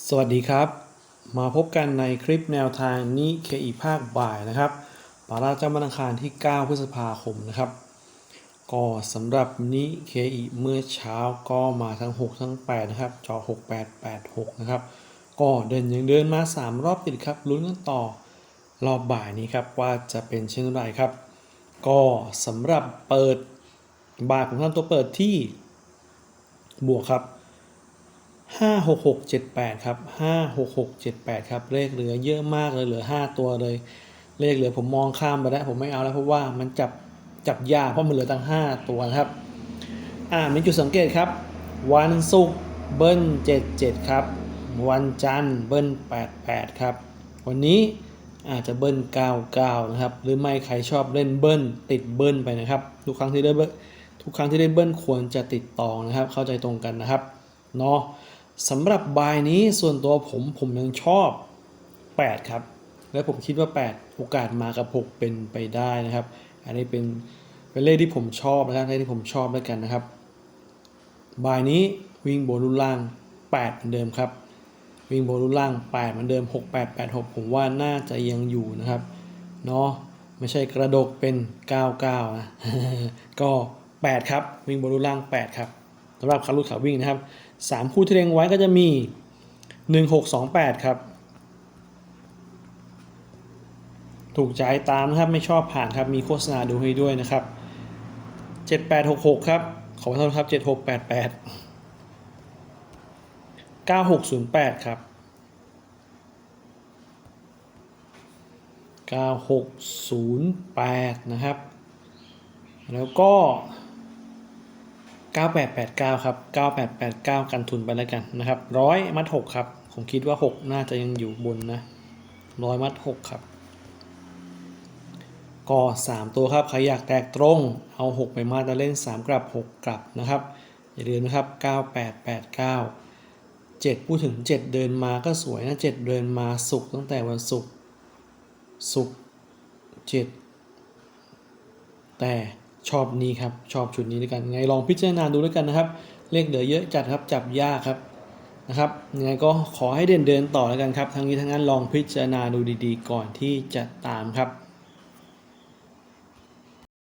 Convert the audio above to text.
สวัสดีครับ มาพบกันในคลิปแนวทางนี้เคอีภาคบ่ายนะครับปาราจำวันอังคารที่ 9 พฤษภาคมนะครับ ก็สำหรับนี้เคอีเมื่อเช้าก็มาทั้ง 6 ทั้ง 8 นะครับจอ6 8 8 6 นะครับ ก็เดินยังเดินมา 3 รอบติดครับลุ้นกันต่อรอบบ่ายนี้ครับว่าจะเป็นเช่นไรครับ ก็สำหรับเปิดบ่ายผมทำตัวเปิดที่บวกครับ 56678 ครับ 56678 ครับ เลขเหลือเยอะมากเลย เหลือ 5 ตัวเลย เลขเหลือผมมองข้ามไปแล้ว ผมไม่เอาแล้วเพราะว่ามันจับจับยากเพราะมันเหลือตั้ง 5 ตัวครับ อ่า มีจุดสังเกตครับ วันศุกร์เบิ้ล 77 ครับ วันจันทร์เบิ้ล 88 ครับ วันนี้อาจจะเบิ้ล 99 นะครับ หรือไม่ใครชอบเล่นเบิ้ลติดเบิ้ลไปนะครับ ทุกครั้งที่ได้เบิ้ลทุกครั้งที่ได้เบิ้ลควรจะติดตองนะครับ เข้าใจตรงกันนะครับ เนาะ สำหรับบายนี้ส่วนตัวผมผมยังชอบ 8 ครับ และผมคิดว่า 8 โอกาสมากับ 6 เป็นไปได้นะครับ อันนี้เป็นเป็นเลขที่ผมชอบนะครับเลขที่ผมชอบด้วยกันนะครับ บายนี้วิ่งบนรุ่นล่าง 8 เหมือนเดิมครับ วิ่งบนรุ่นล่าง 8 เหมือนเดิม 6 8 8 6 ผมว่าน่าจะยังอยู่นะครับเนาะไม่ใช่กระดกเป็น 99 นะ ก็ 8 ครับ วิ่งบนรุ่นล่าง 8 ครับสำหรับขารุดขาวิ่งนะครับ 3 คู่ที่เล็งไว้ก็จะมี 1628 ครับ ถูกใจตามนะครับ ไม่ชอบผ่านครับ มีโฆษณาดูให้ด้วยนะครับ 7866 ครับ ขอโทษครับ 7688 9608 ครับ 9608 นะครับ แล้วก็ 9889 ครับ 9889 กันทุนไปแล้วกันนะครับร้อยมัด6ครับ ผมคิดว่า 6 น่าจะยังอยู่บนนะร้อยมัด 6 ครับ ก็ 3 ตัวครับ ใครอยากแตกตรง เอา 6 ไปมาจะเล่น 3 กลับ 6 กลับนะครับ อย่าลืมนะครับ 9889 7 พูดถึง 7 เดินมาก็สวยนะ 7 เดินมาสุกตั้งแต่วันศุกร์ศุกร์7แต่ ชอบนี้ครับ ชอบชุดนี้ด้วยกันไงลองพิจารณาดูด้วยกันนะครับ เลขเหลือเยอะจัดครับจับยากครับนะครับยังไงก็ขอให้เดินเดินต่อแล้วกันครับทั้งนี้ทั้งนั้นลองพิจารณาดูดีๆ ก่อนที่จะตามครับ